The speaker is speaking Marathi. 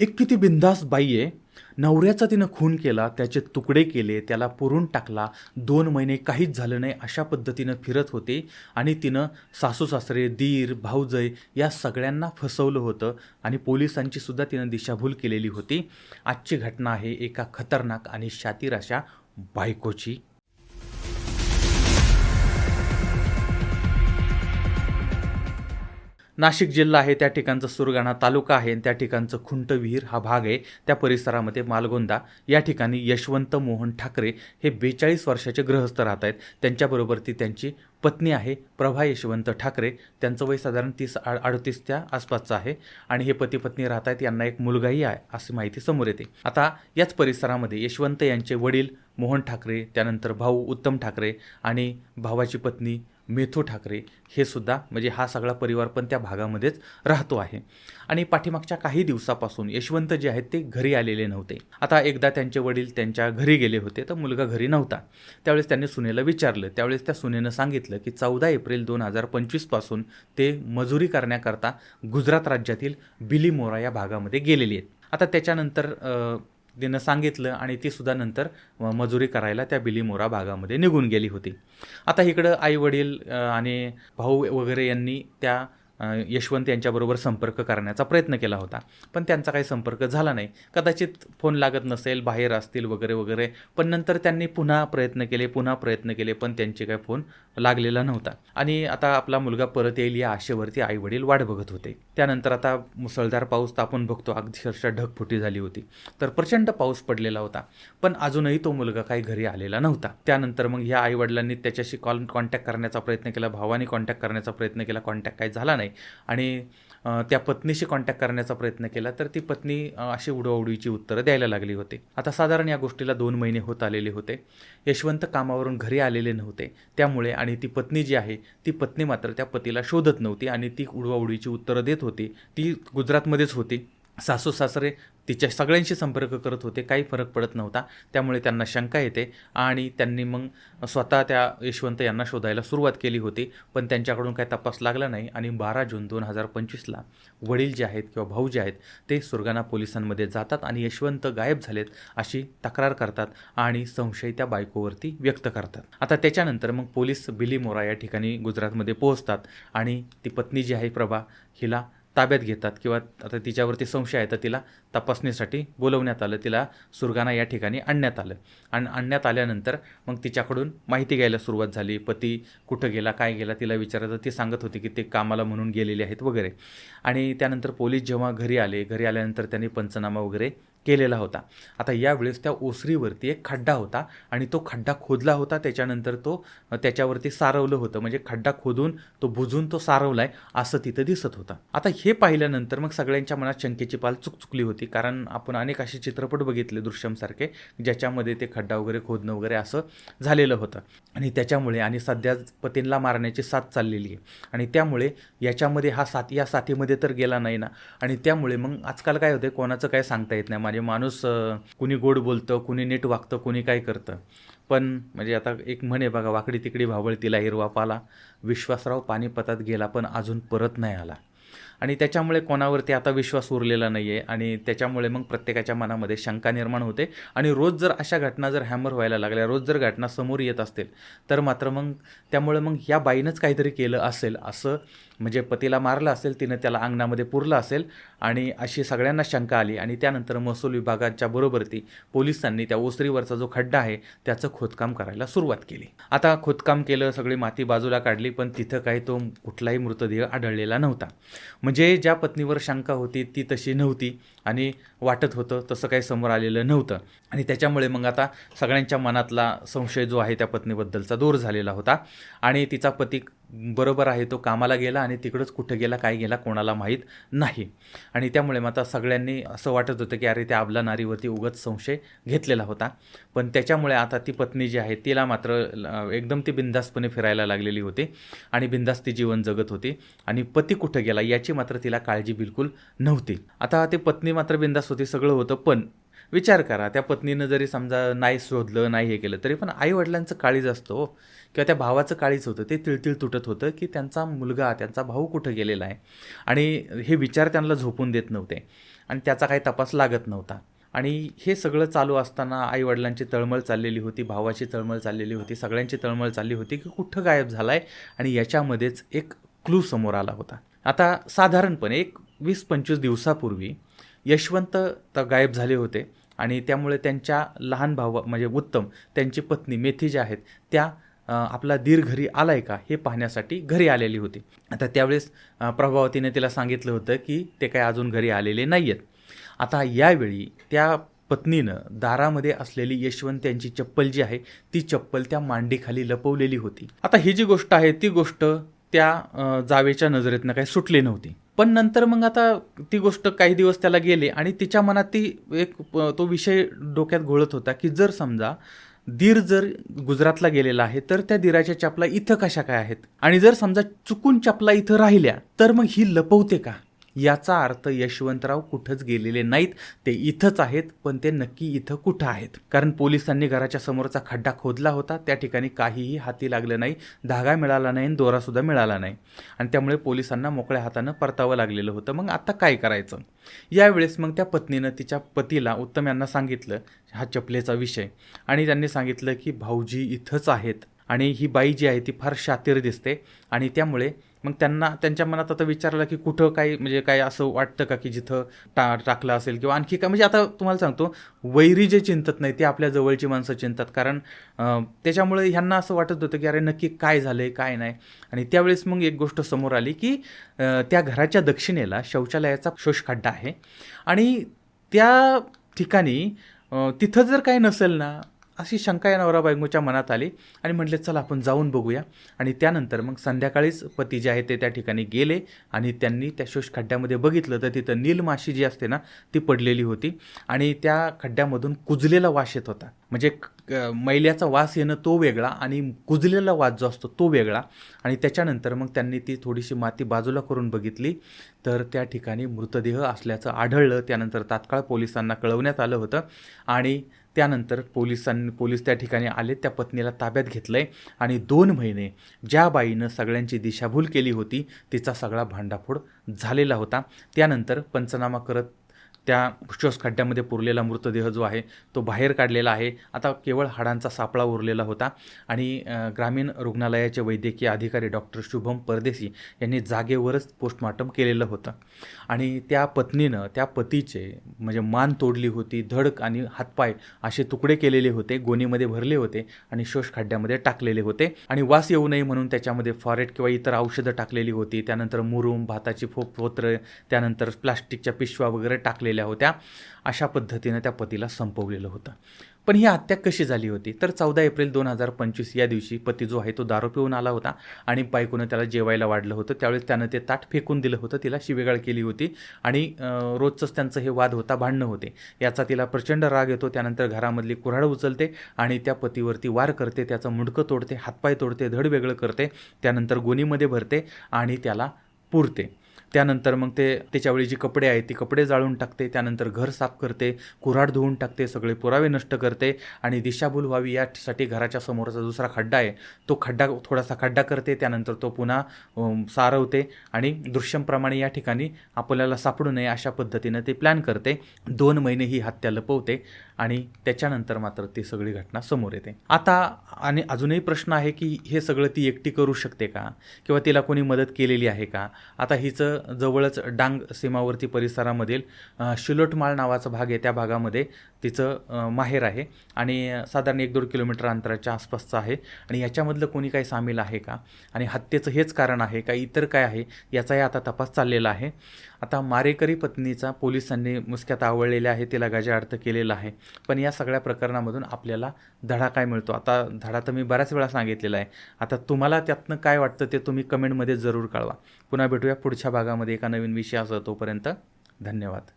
एक किती बिंदास बाई आहे. नवऱ्याचा तिनं खून केला त्याचे तुकडे केले त्याला पुरून टाकला. दोन महिने काहीच झालं नाही अशा पद्धतीनं फिरत होते आणि तिनं सासू सासरे दीर भाऊजय या सगळ्यांना फसवलं होतं आणि पोलिसांची सुद्धा तिनं दिशाभूल केलेली होती. आजची घटना आहे एका खतरनाक आणि शातीर अशा बायकोची. नाशिक जिल्हा आहे त्या ठिकाणचं सुरगाणा तालुका आहे आणि त्या ठिकाणचं खुंट विहीर हा भाग आहे. त्या परिसरामध्ये मालगोंदा या ठिकाणी यशवंत मोहन ठाकरे हे बेचाळीस वर्षाचे गृहस्थ राहत आहेत. त्यांच्याबरोबर ती त्यांची पत्नी आहे प्रभा यशवंत ठाकरे. त्यांचं वय साधारण तीस आ अडतीस त्या आसपासचं आहे आणि हे पती पत्नी राहत आहेत. यांना एक मुलगाही आहे अशी माहिती समोर येते. आता याच परिसरामध्ये यशवंत यांचे वडील मोहन ठाकरे त्यानंतर भाऊ उत्तम ठाकरे आणि भावाची पत्नी मेथू ठाकरे हे सुद्धा म्हणजे हा सगळा परिवार पण त्या भागामध्येच राहतो आहे. आणि पाठीमागच्या काही दिवसापासून यशवंत जे आहेत ते घरी आलेले नव्हते. आता एकदा त्यांचे वडील त्यांच्या घरी गेले होते तर मुलगा घरी नव्हता. त्यावेळेस त्यांनी सुनेला विचारलं. त्यावेळेस त्या सुनेनं सांगितलं की चौदा एप्रिल दोन हजार पंचवीसपासून ते मजुरी करण्याकरता गुजरात राज्यातील बिलीमोरा या भागामध्ये गेलेली आहेत. आता त्याच्यानंतर तिनं सांगितलं आणि ती सुद्धा नंतर मजुरी करायला त्या बिलीमोरा भागामध्ये निघून गेली होती. आता इकडं आई वडील आणि भाऊ वगैरे यांनी त्या यशवंत यांच्याबरोबर संपर्क करण्याचा प्रयत्न केला होता. पण त्यांचा काही संपर्क झाला नाही. कदाचित फोन लागत नसेल बाहेर असतील वगैरे वगैरे. पण नंतर त्यांनी पुन्हा प्रयत्न केले पुन्हा प्रयत्न केले पण त्यांचे काही फोन लागलेला नव्हता. आणि आता आपला मुलगा परत येईल या आशेवरती आई वडील वाट बघत होते. त्यानंतर आता मुसळधार पाऊस तर आपण बघतो. अक्षरशः ढगफुटी झाली होती. तर प्रचंड पाऊस पडलेला होता. पण अजूनही तो मुलगा काही घरी आलेला नव्हता. त्यानंतर मग ह्या आईवडिलांनी त्याच्याशी कॉल कॉन्टॅक्ट करण्याचा प्रयत्न केला. भावाने कॉन्टॅक्ट करण्याचा प्रयत्न केला. कॉन्टॅक्ट काही झाला नाही. आणि त्या पत्नीशी कॉन्टॅक्ट करण्याचा प्रयत्न केला तर ती पत्नी अशी उडवाउडवीची उत्तरं द्यायला लागली होती. आता साधारण या गोष्टीला दोन महिने होत आलेले होते. यशवंत कामावरून घरी आलेले नव्हते. त्यामुळे आणि ती पत्नी जी आहे ती पत्नी मात्र त्या पतीला शोधत नव्हती आणि ती उडवाउडवीची उत्तरं देत होती. ती गुजरातमध्येच होती. सासू सासरे तिच्या सगळ्यांशी संपर्क करत होते. काही फरक पडत नव्हता. त्यामुळे त्यांना शंका येते. आणि त्यांनी मग स्वतः त्या यशवंत यांना शोधायला सुरुवात केली होती. पण त्यांच्याकडून काही तपास लागला नाही. आणि बारा जून दोन हजार पंचवीसला वडील जे आहेत किंवा भाऊ जे आहेत ते सुरगाणा पोलिसांमध्ये जातात आणि यशवंत गायब झालेत अशी तक्रार करतात आणि संशय त्या बायकोवरती व्यक्त करतात. आता त्याच्यानंतर मग पोलीस बिलीमोरा या ठिकाणी गुजरातमध्ये पोहोचतात. आणि ती पत्नी जी आहे प्रभा हिला ताब्यात घेतात किंवा आता तिच्यावरती संशय आहे तर तिला तपासणीसाठी बोलवण्यात आलं. तिला सुरगाणा या ठिकाणी आणण्यात आलं. आणि आणण्यात आल्यानंतर मग तिच्याकडून माहिती घ्यायला सुरुवात झाली. पती कुठं गेला काय गेला तिला विचारायचं ती सांगत होती की ते कामाला म्हणून गेलेले आहेत वगैरे. आणि त्यानंतर पोलीस जेव्हा घरी आले घरी आल्यानंतर त्यांनी पंचनामा वगैरे केलेला होता. आता यावेळेस त्या ओसरीवरती एक खड्डा होता आणि तो खड्डा खोदला होता. त्याच्यानंतर तो त्याच्यावरती सारवलं होतं. म्हणजे खड्डा खोदून तो बुजून तो सारवलाय असं तिथं दिसत होतं. आता हे पाहिल्यानंतर मग सगळ्यांच्या मनात शंकेची पाल चुकचुकली होती. कारण आपण अनेक असे चित्रपट बघितले दृश्यमसारखे ज्याच्यामध्ये ते खड्डा वगैरे खोदणं वगैरे असं झालेलं होतं. आणि त्याच्यामुळे आणि सध्या पतींना मारण्याची साथ चाललेली आहे. आणि त्यामुळे याच्यामध्ये हा साथ या साथीमध्ये तर गेला नाही ना. आणि त्यामुळे मग आजकाल काय होते कोणाचं काय सांगता येत नाही. म्हणजे माणूस कुणी गोड बोलतं कुणी नीट वागतं कुणी काय करतं. पण म्हणजे आता एक म्हणे बघा वाकडी तिकडी भावळ तिला हिरवा पाला. विश्वासराव पानिपतात गेला पण अजून परत नाही आला. आणि त्याच्यामुळे कोणावरती आता विश्वास उरलेला नाही आहे आणि त्याच्यामुळे मग प्रत्येकाच्या मनामध्ये शंका निर्माण होते. आणि रोज जर अशा घटना जर हॅमर व्हायला लागल्या रोज जर घटना समोर येत असतील तर मात्र मग त्यामुळे मग या बाईनंच काहीतरी केलं असेल असं म्हणजे पतीला मारलं असेल तिनं त्याला अंगणामध्ये पुरलं असेल आणि अशी सगळ्यांना शंका आली. आणि त्यानंतर महसूल विभागाच्या बरोबर ती पोलिसांनी त्या ओसरीवरचा जो खड्डा आहे त्याचं खोदकाम करायला सुरुवात केली. आता खोदकाम केलं सगळी माती बाजूला काढली पण तिथं काही तो कुठलाही मृतदेह आढळलेला नव्हता. म्हणजे ज्या पत्नीवर शंका होती ती तशी नव्हती आणि वाटत होतं तसं काही समोर आलेलं नव्हतं. आणि त्याच्यामुळे मग आता सगळ्यांच्या मनातला संशय जो आहे त्या पत्नीबद्दलचा दूर झालेला होता. आणि तिचा पती बरोबर आहे तो कामाला गेला आणि तिकडंच कुठं गेला काय गेला कोणाला माहीत नाही. आणि त्यामुळे मग आता सगळ्यांनी असं वाटत होतं की अरे त्या आबला नारीवरती उगत संशय घेतलेला होता. पण त्याच्यामुळे आता ती पत्नी जी आहे तिला मात्र एकदम ती बिंदास्तपणे फिरायला लागलेली होती आणि बिंदास्त ती जीवन जगत होती. आणि पती कुठं गेला याची मात्र तिला काळजी बिलकुल नव्हती. आता ते पत्नी मात्र बिंदास्त होती सगळं होतं. पण विचार करा. त्या पत्नीनं जरी समजा नाही शोधलं नाही हे केलं तरी पण आईवडिलांचं काळीज असतं हो. किंवा त्या भावाचं काळीज होतं. ते तिळतिळ तुटत होतं की त्यांचा मुलगा त्यांचा भाऊ कुठं गेलेला आहे? आणि हे विचार त्यांना झोपून देत नव्हते. आणि त्याचा काही तपास लागत नव्हता. आणि हे सगळं चालू असताना आईवडिलांची तळमळ चाललेली होती भावाची तळमळ चाललेली होती सगळ्यांची तळमळ चालली होती की कुठं गायब झाला आहे आणि याच्यामध्येच एक क्लू समोर आला होता. आता साधारणपणे एक वीस पंचवीस दिवसापूर्वी यशवंत तर गायब झाले होते. आणि त्यामुळे त्यांच्या लहान भाव म्हणजे उत्तम त्यांची पत्नी मेथी ज्या आहेत त्या आपला दीर घरी आलाय का हे पाहण्यासाठी घरी आलेली होती. आता त्यावेळेस प्रभावतीने तिला सांगितलं होतं की ते काय अजून घरी आलेले नाही आहेत आता यावेळी त्या पत्नीनं दारामध्ये असलेली यशवंत यांची चप्पल जी आहे ती चप्पल त्या मांडीखाली लपवलेली होती. आता ही जी गोष्ट आहे ती गोष्ट त्या जावेच्या नजरेतनं काही सुटली नव्हती. पण नंतर मग आता ती गोष्ट काही दिवस त्याला गेले आणि तिच्या मनात ती एक तो विषय डोक्यात घोळत होता की जर समजा दीर जर गुजरातला गेलेला आहे तर त्या दीराच्या चपला इथं कशा काय आहेत? आणि जर समजा चुकून चपला इथं राहिल्या तर मग ही लपवते का? याचा अर्थ यशवंतराव कुठंच गेलेले नाहीत. ते इथंच आहेत पण ते नक्की इथं कुठं आहेत? कारण पोलिसांनी घराच्या समोरचा खड्डा खोदला होता. त्या ठिकाणी काहीही हाती लागलं नाही. धागा मिळाला नाही आणि दोरासुद्धा मिळाला नाही. आणि त्यामुळे पोलिसांना मोकळ्या हातानं परतावं लागलेलं होतं. मग आता काय करायचं? यावेळेस मग त्या पत्नीनं तिच्या पतीला उत्तम यांना सांगितलं हा चपलेचा विषय. आणि त्यांनी सांगितलं की भाऊजी इथंच आहेत. आणि ही बाई जी आहे ती फार शातीर दिसते. आणि त्यामुळे मग त्यांना त्यांच्या मनात आता विचारलं की कुठं काही म्हणजे काय असं वाटतं का की जिथं टा टाकलं असेल किंवा आणखी काय? म्हणजे आता तुम्हाला सांगतो वैरी जे चिंतत नाही ते आपल्या जवळची माणसं चिंतात कारण त्याच्यामुळे ह्यांना असं वाटत होतं की अरे नक्की काय झालं आहे काय नाही? आणि त्यावेळेस मग एक गोष्ट समोर आली की त्या घराच्या दक्षिणेला शौचालयाचा शोषखड्डा आहे. आणि त्या ठिकाणी तिथं जर काही नसेल ना अशी शंका या नवरा बायकोच्या मनात आली आणि म्हटले चला आपण जाऊन बघूया. आणि त्यानंतर मग संध्याकाळीच पती जे आहे ते त्या ठिकाणी गेले आणि त्यांनी त्या शोष खड्ड्यामध्ये बघितलं. तर तिथं नील माशी जी असते ना ती पडलेली होती आणि त्या खड्ड्यामधून कुजलेला वास येत होता. म्हणजे मैल्याचा वास येणं तो वेगळा आणि कुजलेला वास जो असतो तो वेगळा. आणि त्याच्यानंतर मग त्यांनी ती थोडीशी माती बाजूला करून बघितली. तर त्या ठिकाणी मृतदेह असल्याचं आढळलं. त्यानंतर तात्काळ पोलिसांना कळवण्यात आलं होतं. आणि त्यानंतर पोलिसांनी पोलीस त्या ठिकाणी आले त्या पत्नीला ताब्यात घेतलं आहे आणि दोन महिने ज्या बाईनं सगळ्यांची दिशाभूल केली होती तिचा सगळा भांडाफोड झालेला होता. त्यानंतर पंचनामा करत त्या श्वास खड्ड्यामध्ये पुरलेला मृतदेह जो आहे तो बाहेर काढलेला आहे. आता केवळ हाडांचा सापळा उरलेला होता आणि ग्रामीण रुग्णालयाचे वैद्यकीय अधिकारी डॉक्टर शुभम परदेशी यांनी जागेवरच पोस्टमॉर्टम केलेलं होतं. आणि त्या पत्नीनं त्या पतीचे म्हणजे मान तोडली होती धडक आणि हातपाय असे तुकडे केलेले होते गोणीमध्ये भरले होते आणि शोष खड्ड्यामध्ये टाकलेले होते. आणि वास येऊ नये म्हणून त्याच्यामध्ये फॉरेट किंवा इतर औषधं टाकलेली होती. त्यानंतर मुरुम भाताची फोप त्यानंतर प्लास्टिकच्या पिशव्या वगैरे टाकले टाकलेल्या होत्या. अशा पद्धतीनं त्या पतीला संपवलेलं होतं. पण ही हत्या कशी झाली होती? तर चौदा एप्रिल दोन हजार पंचवीस या दिवशी पती जो आहे तो दारू पिऊन आला होता आणि बायकोनं त्याला जेवायला वाढलं होतं. त्यावेळेस त्यानं ते ताट फेकून दिलं होतं. तिला शिवेगाळ केली होती आणि रोजचंच त्यांचं हे वाद होता भांडणं होते. याचा तिला प्रचंड राग येतो. त्यानंतर घरामधली कुऱ्हाड उचलते आणि त्या पतीवरती वार करते. त्याचं मुंडकं तोडते हातपाय तोडते धड वेगळं करते. त्यानंतर गोणीमध्ये भरते आणि त्याला पुरते. त्यानंतर मग ते त्याच्यावेळी जी कपडे आहेत ती कपडे जाळून टाकते त्यानंतर घर साफ करते कुऱ्हाड धुवून टाकते सगळे पुरावे नष्ट करते आणि दिशाभूल व्हावी यासाठी घराच्या समोरचा दुसरा खड्डा आहे तो खड्डा थोडासा खड्डा करते त्यानंतर तो पुन्हा सारवते आणि दृश्यमप्रमाणे या ठिकाणी आपल्याला सापडू नये अशा पद्धतीनं ते प्लॅन करते. दोन महिने ही हत्या लपवते आणि त्याच्यानंतर मात्र ती सगळी घटना समोर येते. आता आणि अजूनही प्रश्न आहे की हे सगळं ती एकटी करू शकते का? किंवा तिला कोणी मदत केलेली आहे का? आता हिचं जवळच डांग सीमावर्ती परिसरामधील शिलोटमाळ नावाचा भाग आहे. त्या भागामध्ये तिचं माहेर आहे. आणि साधारण एक दोन किलोमीटर अंतराच्या आसपासचं आहे. आणि याच्यामधलं कोणी काही सामील आहे का? आणि हत्येचं हेच कारण आहे का? इतर काय आहे? याचाही आता तपास चाललेला आहे. आता मारेकरी पत्नीचा पोलिसांनी मुसक्यात आवळलेल्या आहे तिला गजाअर्थ केलेला आहे. पण या सगळ्या प्रकरणामधून आपल्याला धडा काय मिळतो? आता धडा तर मी बऱ्याच वेळा सांगितलेला आहे. आता तुम्हाला त्यातनं काय वाटतं ते तुम्ही कमेंटमध्ये जरूर कळवा. पुन्हा भेटूया पुढच्या भागामध्ये एका नवीन विषयासह तोपर्यंत धन्यवाद.